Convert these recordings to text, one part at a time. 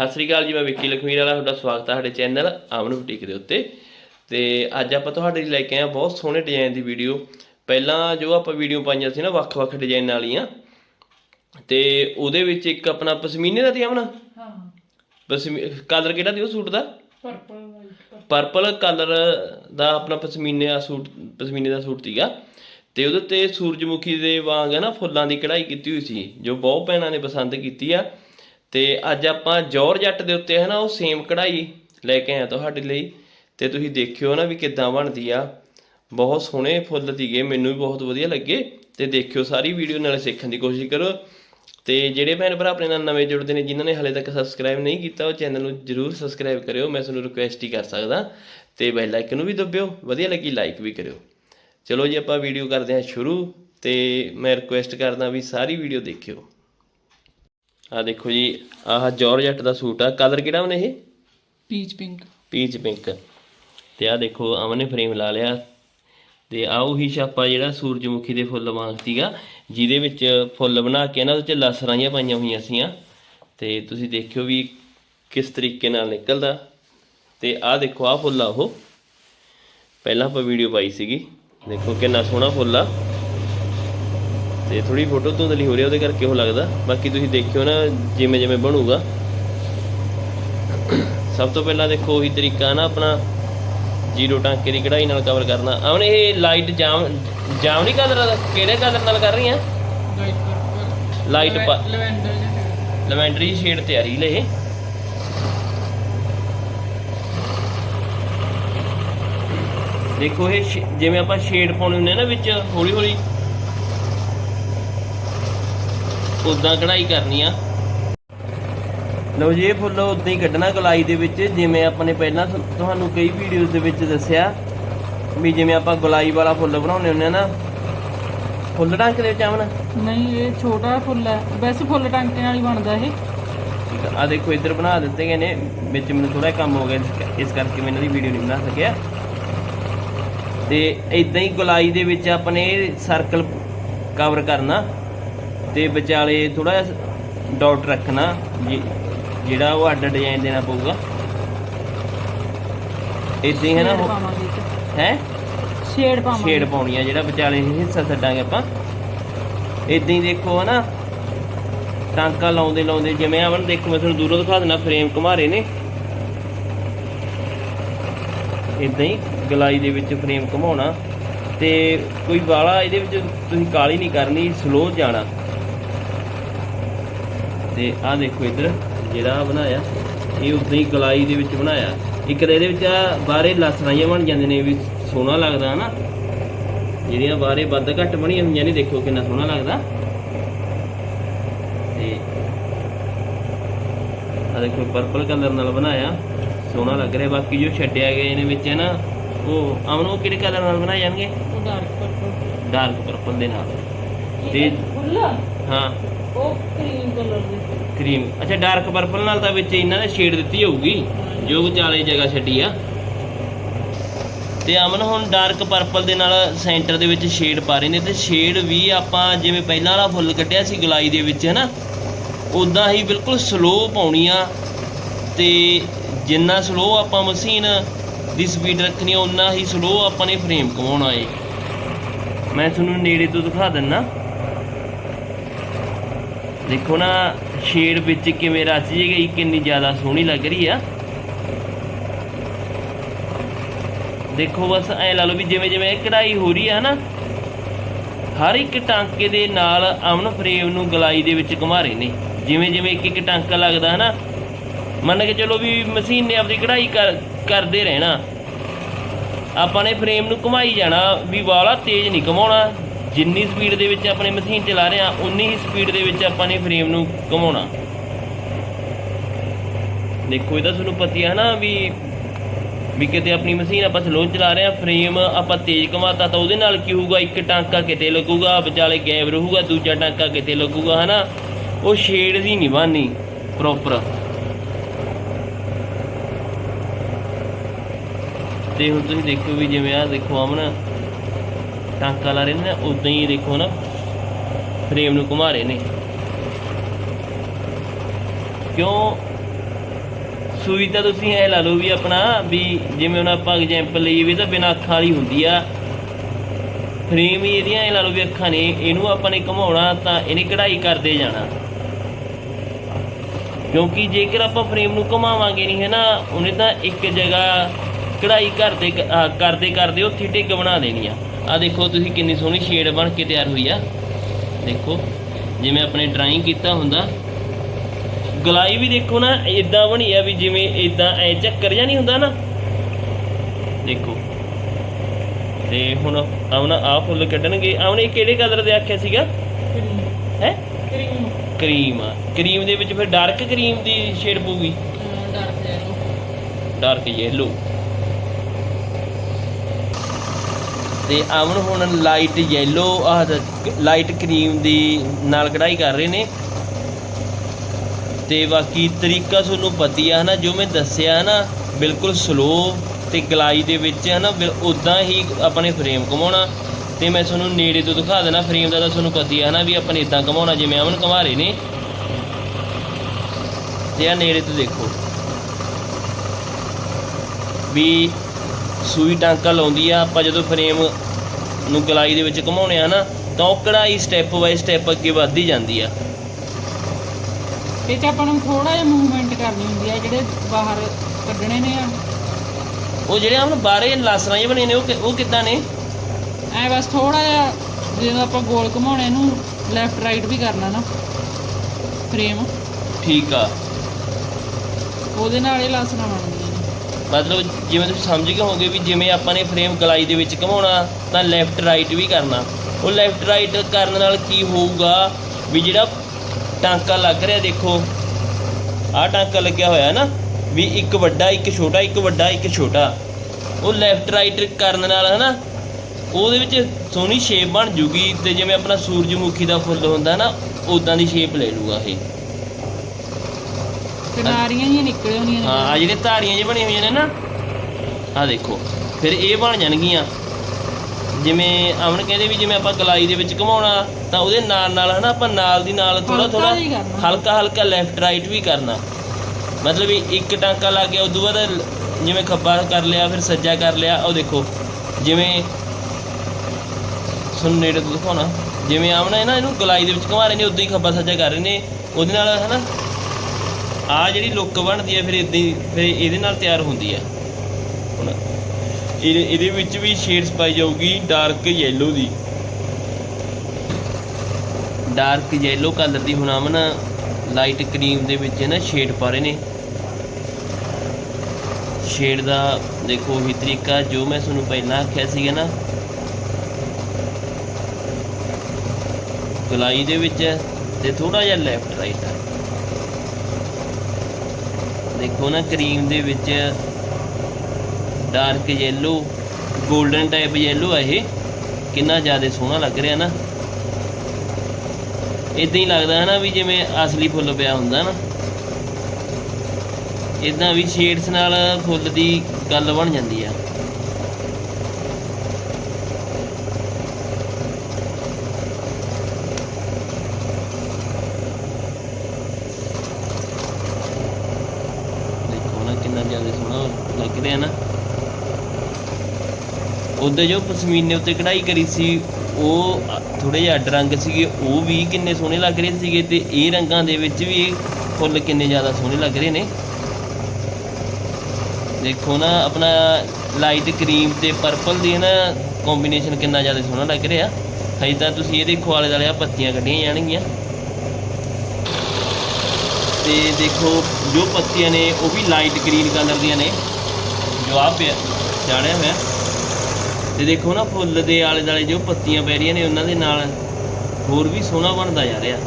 ਸਤਿ ਸ੍ਰੀ ਅਕਾਲ ਜੀ ਮੈਂ ਵਿੱਕੀ ਲਖਮੀਰ ਵਾਲਾ ਤੁਹਾਡਾ ਸਵਾਗਤ ਹੈ ਸਾਡੇ ਚੈਨਲ ਆਮਨ ਬੁਟੀਕ ਦੇ ਉੱਤੇ। ਤੇ ਅੱਜ ਆਪਾਂ ਤੁਹਾਡੇ ਲਈ ਲੈ ਕੇ ਆਏ ਬਹੁਤ ਸੋਹਣੇ ਡਿਜ਼ਾਈਨ ਦੀ ਵੀਡੀਓ ਪਹਿਲਾਂ ਜੋ ਆਪਾਂ ਵੀਡੀਓ ਪਾਈਆਂ ਸੀ ਨਾ ਵੱਖ-ਵੱਖ ਡਿਜ਼ਾਈਨ ਵਾਲੀਆਂ ਤੇ ਉਹਦੇ ਵਿੱਚ ਇੱਕ ਆਪਣਾ ਪਸ਼ਮੀਨੇ ਦਾ ਸੀ ਆਪਣਾ ਹਾਂ। ਪਸ਼ਮੀ ਕਲਰ ਕਿਹੜਾ ਸੀ ਉਹ ਸੂਟ ਦਾ? ਪਰਪਲ ਪਰਪਲ ਕਲਰ ਦਾ ਆਪਣਾ ਪਸ਼ਮੀਨੇ ਦਾ ਸੂਟ ਪਸ਼ਮੀਨੇ ਦਾ ਸੂਟ ਸੀਗਾ ਤੇ ਉਹਦੇ ਤੇ ਸੂਰਜਮੁਖੀ ਦੇ ਵਾਂਗ ਹੈ ਨਾ ਫੁੱਲਾਂ ਦੀ ਕਢਾਈ ਕੀਤੀ ਹੋਈ ਸੀ ਜੋ ਬਹੁਤ ਭੈਣਾਂ ਨੇ ਪਸੰਦ ਕੀਤੀ ਆ। ਤੇ ਅੱਜ ਆਪਾਂ ਜੌਰ ਜੱਟ ਦੇ ਉੱਤੇ ਹੈ ਨਾ ਉਹ ਸੇਮ ਕਢਾਈ ਲੈ ਕੇ ਆਇਆ ਤੁਹਾਡੇ ਲਈ। ਤੇ ਤੁਸੀਂ ਦੇਖਿਓ ਨਾ ਵੀ ਕਿੱਦਾਂ ਬਣਦੀ ਆ। ਬਹੁਤ ਸੋਹਣੇ ਫੁੱਲ ਸੀਗੇ ਮੈਨੂੰ ਵੀ ਬਹੁਤ ਵਧੀਆ ਲੱਗੇ। ਤੇ ਦੇਖਿਓ ਸਾਰੀ ਵੀਡੀਓ ਨਾਲ ਸਿੱਖਣ ਦੀ ਕੋਸ਼ਿਸ਼ ਕਰੋ। ਤੇ ਜਿਹੜੇ ਭੈਣ ਭਰਾ ਆਪਣੇ ਨਾਲ ਨਵੇਂ ਜੁੜਦੇ ਨੇ, ਜਿਨ੍ਹਾਂ ਨੇ ਹਲੇ ਤੱਕ ਸਬਸਕ੍ਰਾਈਬ ਨਹੀਂ ਕੀਤਾ, ਉਹ ਚੈਨਲ ਨੂੰ ਜਰੂਰ ਸਬਸਕ੍ਰਾਈਬ ਕਰਿਓ। ਮੈਂ ਤੁਹਾਨੂੰ ਰਿਕੁਐਸਟ ਹੀ ਕਰ ਸਕਦਾ। ਤੇ ਬੈਲ ਆਈਕਨ ਨੂੰ ਵੀ ਦਬਿਓ। ਵਧੀਆ ਲੱਗੀ ਲਾਈਕ ਵੀ ਕਰਿਓ। ਚਲੋ ਜੀ, ਆਪਾਂ ਵੀਡੀਓ ਕਰਦੇ ਹਾਂ ਸ਼ੁਰੂ। ਤੇ ਮੈਂ ਰਿਕੁਐਸਟ ਕਰਦਾ ਵੀ ਸਾਰੀ ਵੀਡੀਓ ਦੇਖਿਓ। ਆ ਦੇਖੋ ਜੀ ਆਹ ਜੌਰਜੱਟ ਦਾ ਸੂਟ ਆ। ਕਲਰ ਕਿਹੜਾ ਉਹਨੇ ਇਹ? ਪੀਚ ਪਿੰਕ ਪੀਚ ਪਿੰਕ ਤੇ ਆ ਦੇਖੋ ਅਮਨ ਨੇ ਫਰੇਮ ਲਾ ਲਿਆ। ਤੇ ਆ ਉਹੀ ਛਾਪਾ ਜਿਹੜਾ ਸੂਰਜਮੁਖੀ ਦੇ ਫੁੱਲ ਵਾਂਗ ਸੀਗਾ ਜਿਹਦੇ ਵਿੱਚ ਫੁੱਲ ਬਣਾ ਕੇ ਨਾ ਉਹਦੇ ਚ ਲਸਰਾਂ ਜਿਹੀਆਂ ਪਾਈਆਂ ਹੋਈਆਂ ਸੀਆਂ। ਤੇ ਤੁਸੀਂ ਦੇਖਿਓ ਵੀ ਕਿਸ ਤਰੀਕੇ ਨਾਲ ਨਿਕਲਦਾ। ਤੇ ਆ ਦੇਖੋ ਆ ਫੁੱਲ ਆ ਉਹ। ਪਹਿਲਾਂ ਆਪਾਂ ਵੀਡੀਓ ਪਾਈ ਸੀਗੀ। ਦੇਖੋ ਕਿੰਨਾ ਸੋਹਣਾ ਫੁੱਲ ਆ। ਤੇ ਥੋੜੀ ਫੋਟੋ ਧੁੰਦਲੀ ਹੋ ਰਹੀ ਉਹਦੇ ਕਰਕੇ ਉਹ ਲੱਗਦਾ। ਬਾਕੀ ਤੁਸੀਂ ਦੇਖਿਓ ਨਾ ਜਿਵੇਂ ਜਿਵੇਂ ਬਣੂਗਾ। ਸਭ ਤੋਂ ਪਹਿਲਾਂ ਦੇਖੋ, ਉਹੀ ਤਰੀਕਾ ਨਾ ਆਪਣਾ ਜੀਰੋ ਟਾਂਕੇ ਦੀ ਕਢਾਈ ਨਾਲ ਕਵਰ ਕਰਨਾ। ਆਵਨ ਇਹ ਲਾਈਟ ਜਾਮ ਜਾਮ ਨਹੀਂ ਕਲਰ ਕਿਹੜੇ ਕਲਰ ਨਾਲ ਕਰ ਰਹੀ ਆ? ਲਾਈਟ ਲਵੈਂਡਰ ਲਵੈਂਡਰੀ ਸ਼ੇਡ ਤੇ ਆ ਰਹੀ ਲੈ ਦੇਖੋ, ਇਹ ਜਿਵੇਂ ਆਪਾਂ ਸ਼ੇਡ ਪਾਉਣੇ ਹੁੰਦੇ ਆ ਨਾ ਵਿੱਚ ਹੌਲੀ ਹੌਲੀ ਉਦਾਂ ਕਢਾਈ ਕਰਨੀ ਆ। ਲਓ ਜੀ ਇਹ ਫੁੱਲ ਉਦਾਂ ਹੀ ਕੱਢਣਾ ਗਲਾਈ ਦੇ ਵਿੱਚ ਜਿਵੇਂ ਆਪਾਂ ਨੇ ਪਹਿਲਾਂ ਤੁਹਾਨੂੰ ਕਈ ਵੀਡੀਓਜ਼ ਦੇ ਵਿੱਚ ਦੱਸਿਆ। ਵੀ ਜਿਵੇਂ ਆਪਾਂ ਗੁਲਾਈ ਵਾਲਾ ਫੁੱਲ ਬਣਾਉਂਦੇ ਹੁੰਦੇ ਆ ਨਾ। ਫੁੱਲ ਢੰਕ ਦੇ ਵਿੱਚ ਆਵਣ ਨਹੀਂ ਇਹ ਛੋਟਾ ਫੁੱਲ ਹੈ। ਵੈਸੇ ਫੁੱਲ ਟਾਂਕੇ ਨਾਲ ਹੀ ਬਣਦਾ ਇਹ। ਆ। ਦੇਖੋ ਇੱਧਰ ਬਣਾ ਦਿੱਤੇ ਗਏ ਨੇ। ਵਿੱਚ ਮੈਨੂੰ ਥੋੜਾ ਕੰਮ ਹੋ ਗਿਆ ਇਸ ਕਰਕੇ ਮੈਂ ਇਹਨਾਂ ਦੀ ਵੀਡੀਓ ਨਹੀਂ ਬਣਾ ਸਕਿਆ। ਤੇ ਇਦਾਂ ਹੀ ਗੁਲਾਈ ਦੇ ਵਿੱਚ ਆਪਣੇ ਸਰਕਲ ਕਵਰ ਕਰਨਾ। ਤੇ ਵਿਚਾਲੇ ਥੋੜਾ ਜਿਹਾ ਡਾਟ ਰੱਖਣਾ ਜਿਹੜਾ ਉਹ ਅੱਡ ਡਿਜ਼ਾਈਨ ਦੇਣਾ ਪਊਗਾ। ਇਦਾਂ ਹੀ ਹੈ ਨਾ। ਹੈ? ਸ਼ੇਡ ਪਾਵਾਂਗੇ। ਸ਼ੇਡ ਪਾਉਣੀ ਆ ਜਿਹੜਾ ਵਿਚਾਲੇ ਹਿੱਸਾ ਛੱਡਾਂਗੇ ਆਪਾਂ। ਇਦਾਂ ਹੀ ਦੇਖੋ ਹਨਾ ਟਾਂਕਾ ਲਾਉਂਦੇ ਲਾਉਂਦੇ ਜਿਵੇਂ ਆਵਣ ਦੇਖੋ ਮੈਂ ਤੁਹਾਨੂੰ ਦੂਰੋਂ ਦਿਖਾ ਦਿੰਦਾ ਫਰੇਮ ਘੁਮਾਰੇ ਨੇ। ਇਦਾਂ ਹੀ ਗਲਾਈ ਦੇ ਵਿੱਚ ਫਰੇਮ ਘੁਮਾਉਣਾ ਤੇ ਕੋਈ ਵਾਲਾ ਇਹਦੇ ਵਿੱਚ ਤੁਸੀਂ ਕਾਲੀ ਨਹੀਂ ਕਰਨੀ ਸਲੋ ਜਾਣਾ। ਤੇ ਆਹ ਦੇਖੋ ਇੱਧਰ ਜਿਹੜਾ ਬਣਾਇਆ ਇਹ ਉਦਾਂ ਹੀ ਗਲਾਈ ਦੇ ਵਿੱਚ ਬਣਾਇਆ। ਇੱਕ ਤਾਂ ਇਹਦੇ ਵਿੱਚ ਆ ਬਾਹਰੇ ਲਸਰਾਂ ਜਿਹੀਆਂ ਬਣ ਜਾਂਦੇ ਨੇ ਵੀ ਸੋਹਣਾ ਲੱਗਦਾ ਹਨਾ? ਜਿਹੜੀਆਂ ਬਾਹਰੇ ਵੱਧ ਘੱਟ ਬਣੀਆਂ ਹੋਈਆਂ ਨੇ ਦੇਖੋ ਕਿੰਨਾ ਸੋਹਣਾ ਲੱਗਦਾ। ਤੇ ਆ ਦੇਖੋ ਪਰਪਲ ਕਲਰ ਨਾਲ ਬਣਾਇਆ ਸੋਹਣਾ ਲੱਗ ਰਿਹਾ। ਬਾਕੀ ਜੋ ਛੱਡਿਆ ਗਿਆ ਇਹਨੇ ਵਿੱਚ ਹੈ ਨਾ ਉਹ ਅਮਨ ਉਹ ਕਿਹੜੇ ਕਲਰ ਨਾਲ ਬਣਾਏ ਜਾਣਗੇ? ਡਾਰਕ ਪਰਪਲ ਡਾਰਕ ਪਰਪਲ ਦੇ ਨਾਲ। ਤੇ ਹਾਂ। ਉਹ ਕਰੀਮ। ਅੱਛਾ ਡਾਰਕ ਪਰਪਲ ਨਾਲ ਤਾਂ ਵਿੱਚ ਇਹਨਾਂ ਨੇ ਸ਼ੇਡ ਦਿੱਤੀ ਹੋਊਗੀ। ਜੋ ਵਿਚਾਲੇ ਜਗ੍ਹਾ ਛੱਡੀ ਆ। ਤੇ ਅਮਨ ਹੁਣ ਡਾਰਕ ਪਰਪਲ ਦੇ ਨਾਲ ਸੈਂਟਰ ਦੇ ਵਿੱਚ ਸ਼ੇਡ ਪਾ ਰਹੇ ਨੇ। ਤੇ ਸ਼ੇਡ ਵੀ ਆਪਾਂ ਜਿਵੇਂ ਪਹਿਲਾਂ ਵਾਲਾ ਫੁੱਲ ਕੱਢਿਆ ਸੀ ਗਲਾਈ ਦੇ ਵਿੱਚ ਹੈ ਨਾ ਉਦਾਂ ਹੀ ਬਿਲਕੁਲ ਸਲੋ ਪਾਉਣੀ ਆ। ਤੇ ਜਿੰਨਾ ਸਲੋ ਆਪਾਂ ਮਸ਼ੀਨ ਦੀ ਸਪੀਡ ਰੱਖਣੀ ਆ ਉਨਾ ਹੀ ਸਲੋ ਆਪਾਂ ਨੇ ਫਰੇਮ ਘੁਮਾਉਣਾ ਏ। ਮੈਂ ਤੁਹਾਨੂੰ ਨੇੜੇ ਤੋਂ ਦਿਖਾ ਦਿੰਨਾ। ਦੇਖੋ ਨਾ, ਸ਼ੇਡ ਵਿੱਚ ਕਿਵੇਂ ਰਚ ਜੀ ਗਈ ਕਿੰਨੀ ਜ਼ਿਆਦਾ ਸੋਹਣੀ ਲੱਗ ਰਹੀ ਆ। ਦੇਖੋ ਬਸ, ਐ ਲਾ ਲਓ ਵੀ ਜਿਵੇਂ ਜਿਵੇਂ ਇਹ ਕਢਾਈ ਹੋ ਰਹੀ ਆ ਨਾ ਹਰ ਇੱਕ ਟਾਂਕੇ ਦੇ ਨਾਲ ਅਮਨ ਫਰੇਮ ਨੂੰ ਗਲਾਈ ਦੇ ਵਿੱਚ ਘੁਮਾ ਰਹੇ ਨੇ। ਜਿਵੇਂ ਜਿਵੇਂ ਇੱਕ ਇੱਕ ਟਾਂਕਾ ਲੱਗਦਾ ਹੈ ਨਾ ਮੰਨ ਕੇ ਚਲੋ ਵੀ ਮਸ਼ੀਨ ਨੇ ਆਪਣੀ ਕਢਾਈ ਕਰ ਕਰਦੇ ਰਹਿਣਾ। ਆਪਾਂ ਨੇ ਫਰੇਮ ਨੂੰ ਘੁਮਾਈ ਜਾਣਾ, ਵੀ ਵਾਲਾ ਤੇਜ਼ ਨਹੀਂ ਘੁਮਾਉਣਾ। ਜਿੰਨੀ ਸਪੀਡ ਦੇ ਵਿੱਚ ਆਪਣੇ ਮਸ਼ੀਨ ਚਲਾ ਰਹੇ ਆ, ਉਨੀ ਹੀ ਸਪੀਡ ਦੇ ਵਿੱਚ ਆਪਾਂ ਨੇ ਫਰੇਮ ਨੂੰ ਘੁਮਾਉਣਾ। ਦੇਖੋ, ਇਹਦਾ ਤੁਹਾਨੂੰ ਪਤਾ ਹੈ ਨਾ ਵੀ ਵੀ ਕਿਤੇ ਆਪਣੀ ਮਸ਼ੀਨ ਆਪਾਂ ਸਲੋ ਚਲਾ ਰਹੇ ਆ ਫਰੇਮ ਆਪਾਂ ਤੇਜ਼ ਘਮਾਤਾ ਤਾਂ ਉਹਦੇ ਨਾਲ ਕੀ ਹੋਊਗਾ? ਇੱਕ ਟਾਂਕਾ ਕਿਤੇ ਲੱਗੂਗਾ, ਵਿਚਾਲੇ ਗੈਪ ਰਹੂਗਾ, ਦੂਜਾ ਟਾਂਕਾ ਕਿਤੇ ਲੱਗੂਗਾ, ਹਨਾ? ਉਹ ਸ਼ੇਡ ਦੀ ਨਹੀਂ ਬਣਨੀ ਪ੍ਰੋਪਰ ਤੇ ਹੁਣ ਤੁਸੀਂ ਦੇਖੋ ਵੀ ਜਿਵੇਂ ਆ ਦੇਖੋ ਆਮਨ ਟਾਂਕਾ ਲਾ ਰਹੇ ਨੇ ਉਦਾਂ ਹੀ ਦੇਖੋ ਨਾ ਫਰੇਮ ਨੂੰ ਘੁਮਾ ਰਹੇ ਨੇ। ਕਿਉਂ? ਸੂਈ ਤਾਂ ਤੁਸੀਂ ਇਹ ਲਾ ਲਓ ਵੀ ਆਪਣਾ ਵੀ ਜਿਵੇਂ ਹੁਣ ਆਪਾਂ ਐਗਜ਼ਾਮਪਲ ਲਈਏ ਵੀ ਤਾਂ ਬਿਨਾਂ ਅੱਖਾਂ ਵਾਲੀ ਹੁੰਦੀ ਆ। ਫਰੇਮ ਹੀ ਇਹਦੀਆਂ ਇਹ ਲਾ ਲਓ ਵੀ ਅੱਖਾਂ ਨੇ, ਇਹਨੂੰ ਆਪਾਂ ਨੇ ਘੁਮਾਉਣਾ ਤਾਂ ਇਹਨੇ ਕਢਾਈ ਕਰਦੇ ਜਾਣਾ। ਕਿਉਂਕਿ ਜੇਕਰ ਆਪਾਂ ਫਰੇਮ ਨੂੰ ਘੁਮਾਵਾਂਗੇ ਨਹੀਂ ਹੈ ਨਾ ਉਹਨੇ ਤਾਂ ਇੱਕ ਜਗ੍ਹਾ ਕਢਾਈ ਕਰਦੇ ਕਰਦੇ ਕਰਦੇ ਉੱਥੇ ਹੀ ਬਣਾ ਦੇਣੀ ਆ। ਆ ਦੇਖੋ ਤੁਸੀਂ ਕਿੰਨੀ ਸੋਹਣੀ ਸ਼ੇਡ ਬਣ ਕੇ ਤਿਆਰ ਹੋਈ ਆ। ਦੇਖੋ ਜਿਵੇਂ ਆਪਣੇ ਡਰਾਇੰਗ ਕੀਤਾ ਹੁੰਦਾ। ਗਲਾਈ ਵੀ ਦੇਖੋ ਨਾ ਇਦਾਂ ਬਣੀ ਆ ਵੀ ਜਿਵੇਂ ਇਦਾਂ ਐ ਚੱਕਰ ਜਾਂ ਨਹੀਂ ਹੁੰਦਾ ਨਾ। ਦੇਖੋ। ਤੇ ਹੁਣ ਆਉਣਾ ਆ ਫੁੱਲ ਕੱਢਣਗੇ। ਆਉਣੇ ਕਿਹੜੇ ਕਲਰ ਦੇ ਆਖਿਆ ਸੀਗਾ? ਕਰੀਮ ਹੈ? ਕਰੀਮ ਕਰੀਮ ਆ। ਕਰੀਮ ਦੇ ਵਿੱਚ ਫਿਰ ਡਾਰਕ ਕਰੀਮ ਦੀ ਸ਼ੇਡ ਪਊਗੀ? ਡਾਰਕ ਯੈਲੋ ਡਾਰਕ ਯੈਲੋ ਤੇ ਅਮਨ ਹੁਣ ਲਾਈਟ ਯੈਲੋ ਆਹ ਲਾਈਟ ਕਰੀਮ ਦੀ ਨਾਲ ਕਢਾਈ ਕਰ ਰਹੇ ਨੇ। ਤੇ ਬਾਕੀ ਤਰੀਕਾ ਤੁਹਾਨੂੰ ਪਤੀ ਆ ਨਾ ਜੋ ਮੈਂ ਦੱਸਿਆ ਨਾ ਬਿਲਕੁਲ ਸਲੋ ਤੇ ਗਲਾਈ ਦੇ ਵਿੱਚ ਹੈ ਨਾ ਉਦਾਂ ਹੀ ਆਪਣੇ ਫਰੇਮ ਘੁਮਾਉਣਾ। ਤੇ ਮੈਂ ਤੁਹਾਨੂੰ ਨੇੜੇ ਤੋਂ ਦਿਖਾ ਦੇਣਾ ਫਰੇਮ ਦਾ ਤਾਂ ਤੁਹਾਨੂੰ ਪਤੀ ਆ ਨਾ ਵੀ ਆਪਾਂ ਨੇ ਇਦਾਂ ਘੁਮਾਉਣਾ, ਜਿਵੇਂ ਅਮਨ ਘੁਮਾ ਰਹੇ ਨੇ। ਤੇ ਆ ਨੇੜੇ ਤੋਂ ਦੇਖੋ। ਵੀ ਸੂਈ ਟਾਂਕਾ ਲਾਉਂਦੀ ਆ ਆਪਾਂ ਜਦੋਂ ਫਰੇਮ ਨੂੰ ਗਲਾਈ ਦੇ ਵਿੱਚ ਘੁਮਾਉਣੇ ਆ ਨਾ ਤਾਂ ਉਹ ਕਢਾਈ ਸਟੈਪ ਬਾਈ ਸਟੈਪ ਅੱਗੇ ਵੱਧਦੀ ਜਾਂਦੀ ਆ। ਇਹ ਚ ਆਪਾਂ ਨੂੰ ਥੋੜਾ ਜਿਹਾ ਮੂਵਮੈਂਟ ਕਰਨੀ ਹੁੰਦੀ ਆ ਜਿਹੜੇ ਬਾਹਰ ਕੱਢਣੇ ਨੇ ਆ। ਉਹ ਜਿਹੜੇ ਆਮ ਬਾਹਰੇ ਲਾਸਰਾਂ ਜਿਹੇ ਬਣੇ ਨੇ ਉਹ ਕਿ- ਉਹ ਕਿੱਦਾਂ ਨੇ? ਐ ਬਸ ਥੋੜਾ ਜਿਹਾ ਜਦੋਂ ਆਪਾਂ ਗੋਲ ਘੁਮਾਉਣੇ ਨੂੰ ਲੈਫਟ ਰਾਈਟ ਵੀ ਕਰਨਾ ਨਾ ਫਰੇਮ ਠੀਕ ਆ। ਉਹਦੇ ਨਾਲ ਇਹ ਲਾਸਣਾ ਬਣਦੀਆਂ ਨੇ ਮਤਲਬ ਜਿਵੇਂ ਤੁਸੀਂ ਸਮਝ ਗਏ ਹੋਗੇ ਵੀ ਜਿਵੇਂ ਆਪਾਂ ਨੇ ਫਰੇਮ ਗਲਾਈ ਦੇ ਵਿੱਚ ਘੁਮਾਉਣਾ, ਤਾਂ ਲੈਫਟ ਰਾਈਟ ਵੀ ਕਰਨਾ। ਉਹ ਲੈਫਟ ਰਾਈਟ ਕਰਨ ਨਾਲ ਕੀ ਹੋਊਗਾ? ਵੀ ਜਿਹੜਾ ਟਾਂਕਾ ਲੱਗ ਰਿਹਾ, ਦੇਖੋ, ਆਹ ਟਾਂਕਾ ਲੱਗਿਆ ਹੋਇਆ ਹੈ ਨਾ, ਵੀ ਇੱਕ ਵੱਡਾ, ਇੱਕ ਛੋਟਾ, ਇੱਕ ਵੱਡਾ, ਇੱਕ ਛੋਟਾ। ਉਹ ਲੈਫਟ ਰਾਈਟ ਕਰਨ ਨਾਲ ਹੈ ਨਾ ਉਹਦੇ ਵਿੱਚ ਸੋਹਣੀ ਸ਼ੇਪ ਬਣ ਜੂਗੀ ਤੇ ਜਿਵੇਂ ਆਪਣਾ ਸੂਰਜਮੁਖੀ ਦਾ ਫੁੱਲ ਹੁੰਦਾ ਨਾ ਉਦਾਂ ਦੀ ਸ਼ੇਪ ਲੈ ਲੂਗਾ ਇਹ। ਕਿਨਾਰੀਆਂ ਹੀ ਨਿਕਲੇ ਨੇ। ਹਾਂ ਆ ਜਿਹੜੇ ਧਾਰੀਆਂ ਜਿਹੀ ਬਣੀਆਂ ਹੋਈਆਂ ਨੇ ਨਾ ਆ ਦੇਖੋ ਫਿਰ ਇਹ ਬਣ ਜਾਣਗੀਆਂ। ਜਿਵੇਂ ਅਮਨ ਕਹਿੰਦੇ ਵੀ ਜਿਵੇਂ ਆਪਾਂ ਗਲਾਈ ਦੇ ਵਿੱਚ ਘੁਮਾਉਣਾ ਤਾਂ ਉਹਦੇ ਨਾਲ ਨਾਲ ਹਨਾ ਆਪਾਂ ਨਾਲ ਦੀ ਨਾਲ ਥੋੜਾ ਥੋੜਾ ਕਰਨਾ। ਹਲਕਾ ਹਲਕਾ ਲੈਫਟ ਰਾਈਟ ਵੀ ਕਰਨਾ। ਮਤਲਬ ਵੀ ਇੱਕ ਟਾਂਕਾ ਲਾ ਕੇ ਉਦੋਂ ਬਾਅਦ ਜਿਵੇਂ ਖੱਬਾ ਕਰ ਲਿਆ ਫਿਰ ਸੱਜਾ ਕਰ ਲਿਆ ਉਹ ਦੇਖੋ ਜਿਵੇਂ ਸੁਣ ਨੇੜੇ ਤੋਂ ਦਿਖਾਉਣਾ ਜਿਵੇਂ ਆਮਣਾ ਹੈ ਨਾ ਇਹਨੂੰ ਗਲਾਈ ਦੇ ਵਿੱਚ ਘੁਮਾ ਰਹੇ ਨੇ ਉਦੋਂ ਹੀ ਖੱਬਾ ਸੱਜਾ ਕਰ ਰਹੇ ਨੇ ਉਹਦੇ ਨਾਲ ਹਨਾ ਆ ਜਿਹੜੀ ਲੁੱਕ ਬਣਦੀ ਹੈ, ਫਿਰ ਇਦਾਂ ਫਿਰ ਇਹਦੇ ਨਾਲ ਤਿਆਰ ਹੁੰਦੀ ਹੈ। ਹੁਣ ਇਹਦੇ ਇਹਦੇ ਵਿੱਚ ਵੀ ਸ਼ੇਡਸ ਪਾਈ ਜਾਊਗੀ ਡਾਰਕ ਯੈਲੋ ਦੀ। ਡਾਰਕ ਯੈਲੋ ਕਲਰ ਦੀ ਹੁਣ ਅਮਨ ਲਾਈਟ ਕਰੀਮ ਦੇ ਵਿੱਚ ਨਾ ਸ਼ੇਡ ਪਾ ਰਹੇ ਨੇ। ਸ਼ੇਡ ਦਾ ਦੇਖੋ ਉਹੀ ਤਰੀਕਾ, ਜੋ ਮੈਂ ਤੁਹਾਨੂੰ ਪਹਿਲਾਂ ਆਖਿਆ ਸੀਗਾ ਨਾ। ਗੁਲਾਈ ਦੇ ਵਿੱਚ ਹੈ ਤੇ ਥੋੜਾ ਜਿਹਾ ਲੈਫਟ ਰਾਈਟ ਹੈ। ਦੇਖੋ ਨਾ, ਕਰੀਮ ਦੇ ਵਿੱਚ dark yellow golden type yellow ਹੈ ਇਹ। ਕਿੰਨਾ ਜ਼ਿਆਦਾ ਸੋਹਣਾ ਲੱਗ ਰਿਹਾ ਨਾ। ਇਦਾਂ ਹੀ ਲੱਗਦਾ ਹੈ ਨਾ ਵੀ ਜਿਵੇਂ ਅਸਲੀ ਫੁੱਲ ਪਿਆ ਹੁੰਦਾ ਨਾ। ਇਦਾਂ ਵੀ ਸ਼ੇਡਸ ਨਾਲ ਫੁੱਲ ਦੀ ਗੱਲ ਬਣ ਜਾਂਦੀ ਆ ਦੇਖੋ ਨਾ ਕਿੰਨਾ ਜ਼ਿਆਦਾ ਸੋਹਣਾ ਲੱਗ ਰਿਹਾ ਨਾ। ਉਹਦੇ ਜੋ ਪਸ਼ਮੀਨੇ ਉੱਤੇ ਕਢਾਈ ਕਰੀ ਸੀ, ਉਹ ਥੋੜੇ ਜਿਹਾ ਅੱਡ ਰੰਗ ਸੀਗੇ, ਉਹ ਵੀ ਕਿੰਨੇ ਸੋਹਣੇ ਲੱਗ ਰਹੇ ਸੀਗੇ ਤੇ ਇਹ ਰੰਗਾਂ ਦੇ ਵਿੱਚ ਵੀ ਇਹ ਫੁੱਲ ਕਿੰਨੇ ਜ਼ਿਆਦਾ ਸੋਹਣੇ ਲੱਗ ਰਹੇ ਨੇ। ਦੇਖੋ ਨਾ, ਆਪਣਾ ਲਾਈਟ ਕਰੀਮ ਤੇ ਪਰਪਲ ਦੀ ਨਾ ਕੰਬੀਨੇਸ਼ਨ ਕਿੰਨਾ ਜ਼ਿਆਦਾ ਸੋਹਣਾ ਲੱਗ ਰਿਹਾ। ਹਜੇ ਤਾਂ ਤੁਸੀਂ ਇਹ ਦੇਖੋ, ਆਲੇ ਦੁਆਲੇ ਆ ਪੱਤੀਆਂ ਕੱਢੀਆਂ ਜਾਣਗੀਆਂ। ਤੇ ਦੇਖੋ, ਜੋ ਪੱਤੀਆਂ ਨੇ, ਉਹ ਵੀ ਲਾਈਟ ਗ੍ਰੀਨ ਕਲਰ ਦੀਆਂ ਨੇ। ਜੋ ਆ ਪਿਆ। ਜਾਣਿਆ ਹੋਇਆ। ਤੇ ਦੇਖੋ ਨਾ ਫੁੱਲ ਦੇ ਆਲੇ ਦੁਆਲੇ ਜੋ ਪੱਤੀਆਂ ਪੈ ਰਹੀਆਂ ਨੇ ਉਹਨਾਂ ਦੇ ਨਾਲ ਹੋਰ ਵੀ ਸੋਹਣਾ ਬਣਦਾ ਜਾ ਰਿਹਾ।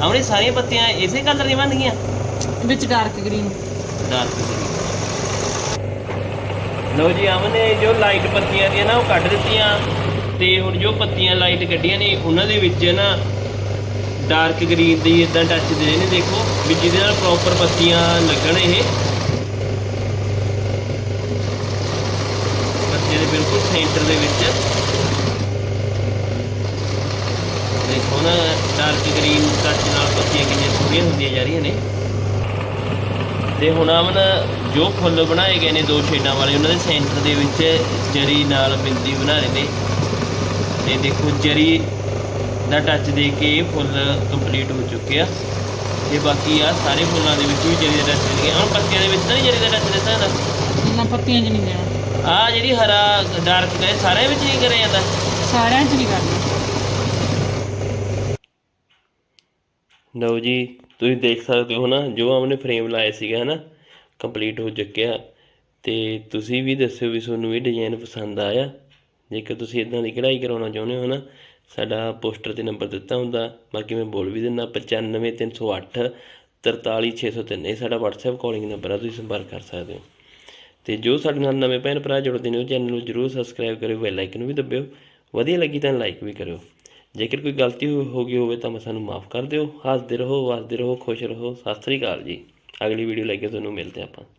ਆਪਣੇ ਸਾਰੀਆਂ ਪੱਤੀਆਂ ਇਸੇ ਕਲਰ ਦੀਆਂ ਬਣ ਗਈਆਂ? ਵਿੱਚ ਡਾਰਕ ਗ੍ਰੀਨ ਡਾਰਕ ਗ੍ਰੀਨ ਲਓ ਜੀ ਅਮਨ ਨੇ ਜੋ ਲਾਈਟ ਪੱਤੀਆਂ ਦੀਆਂ ਨਾ ਉਹ ਕੱਢ ਦਿੱਤੀਆਂ। ਤੇ ਹੁਣ ਜੋ ਪੱਤੀਆਂ ਲਾਈਟ ਕੱਢੀਆਂ ਨੇ ਉਹਨਾਂ ਦੇ ਵਿੱਚ ਨਾ ਡਾਰਕ ਗ੍ਰੀਨ ਦੀ ਇਦਾਂ ਟੱਚ ਦੇ ਰਹੇ ਨੇ ਦੇਖੋ। ਵੀ ਜਿਹਦੇ ਨਾਲ ਪ੍ਰੋਪਰ ਪੱਤੀਆਂ ਲੱਗਣ ਇਹ ਪੱਤੀਆਂ ਦੇ ਬਿਲਕੁਲ ਦੇ ਵਿੱਚ। ਦੇਖੋ ਨਾ ਡਾਰਕ ਗ੍ਰੀਨ ਟੱਚ ਨਾਲ ਪੱਤੀਆਂ ਕਿੰਨੀਆਂ ਸੋਹਣੀਆਂ ਹੁੰਦੀਆਂ ਜਾ ਰਹੀਆਂ ਨੇ। ਤੇ ਹੁਣ ਅਮਨ ਜੋ ਫੁੱਲ ਬਣਾਏ ਗਏ ਨੇ ਦੋ ਸ਼ੇਡਾਂ ਵਾਲੇ, ਉਹਨਾਂ ਦੇ ਸੈਂਟਰ ਦੇ ਵਿੱਚ ਜਰੀ ਨਾਲ ਬਿੰਦੀ ਬਣਾ ਰਹੇ ਨੇ। ਤੇ ਦੇਖੋ ਜਰੀ ਦਾ ਟੱਚ ਦੇ ਕੇ ਫੁੱਲ ਕੰਪਲੀਟ ਹੋ ਚੁੱਕੇ ਆ। ਤੇ ਬਾਕੀ ਆ ਸਾਰੇ ਫੁੱਲਾਂ ਦੇ ਵਿੱਚ ਵੀ ਜਰੀ ਦਾ ਟੱਚ ਦੇ ਹੁਣ ਪੱਤੀਆਂ ਦੇ ਵਿੱਚ ਤਾਂ ਨਹੀਂ ਜਰੀ ਦਾ ਟੱਚ ਦੇ ਸਕਦਾ ਨਾ, ਪੱਤੀਆਂ 'ਚ ਨਹੀਂ ਦੇਣਾ। ਆ ਜਿਹੜੀ ਹਰਾ ਡਾਰਕ ਕਲਰ ਸਾਰਿਆਂ ਵਿੱਚ ਨਹੀਂ ਕਰਿਆ ਜਾਂਦਾ? ਸਾਰਿਆਂ 'ਚ ਨਹੀਂ ਕਰਨਾ? ਲਓ ਜੀ ਤੁਸੀਂ ਦੇਖ ਸਕਦੇ ਹੋ ਨਾ ਜੋ ਆਮਨੇ ਫਰੇਮ ਲਾਇਆ ਸੀਗਾ ਹਨਾ ਕੰਪਲੀਟ ਹੋ ਚੁੱਕਿਆ ਤੇ ਤੁਸੀਂ ਵੀ ਦੱਸਿਓ ਵੀ ਤੁਹਾਨੂੰ ਇਹ ਡਿਜ਼ਾਈਨ ਪਸੰਦ ਆਇਆ। ਜੇਕਰ ਤੁਸੀਂ ਇਦਾਂ ਦੀ ਕਢਾਈ ਕਰਾਉਣਾ ਚਾਹੁੰਦੇ ਹੋ ਨਾ ਸਾਡਾ ਪੋਸਟਰ ਤੇ ਨੰਬਰ ਦਿੱਤਾ ਹੁੰਦਾ। ਬਾਕੀ ਮੈਂ ਬੋਲ ਵੀ ਦਿੰਦਾ 95308 43603 ਇਹ ਸਾਡਾ WhatsApp ਕਾਲਿੰਗ ਨੰਬਰ ਆ ਤੁਸੀਂ ਸੰਪਰਕ ਕਰ ਸਕਦੇ ਹੋ। ਤੇ ਜੋ ਸਾਡੇ ਨਾਲ ਨਵੇਂ ਭੈਣ ਭਰਾ ਜੁੜਦੇ ਨੇ, ਉਹ ਚੈਨਲ ਨੂੰ ਜਰੂਰ ਸਬਸਕ੍ਰਾਈਬ ਕਰਿਓ ਬੈਲ ਆਈਕਨ ਵੀ ਦਬਿਓ। ਵਧੀਆ ਲੱਗੀ ਤਾਂ ਲਾਈਕ ਵੀ ਕਰਿਓ। ਜੇਕਰ ਕੋਈ ਗਲਤੀ ਹੋ ਹੋ ਗਈ ਹੋਵੇ ਤਾਂ ਸਾਨੂੰ ਮਾਫ ਕਰ ਦਿਓ। ਹੱਸਦੇ ਰਹੋ ਵਸਦੇ ਰਹੋ, ਖੁਸ਼ ਰਹੋ। ਸਤਿ ਸ੍ਰੀ ਅਕਾਲ ਜੀ। ਅਗਲੀ ਵੀਡੀਓ ਲੈ ਕੇ ਤੁਹਾਨੂੰ ਮਿਲਦੇ ਹਾਂ ਆਪਾਂ।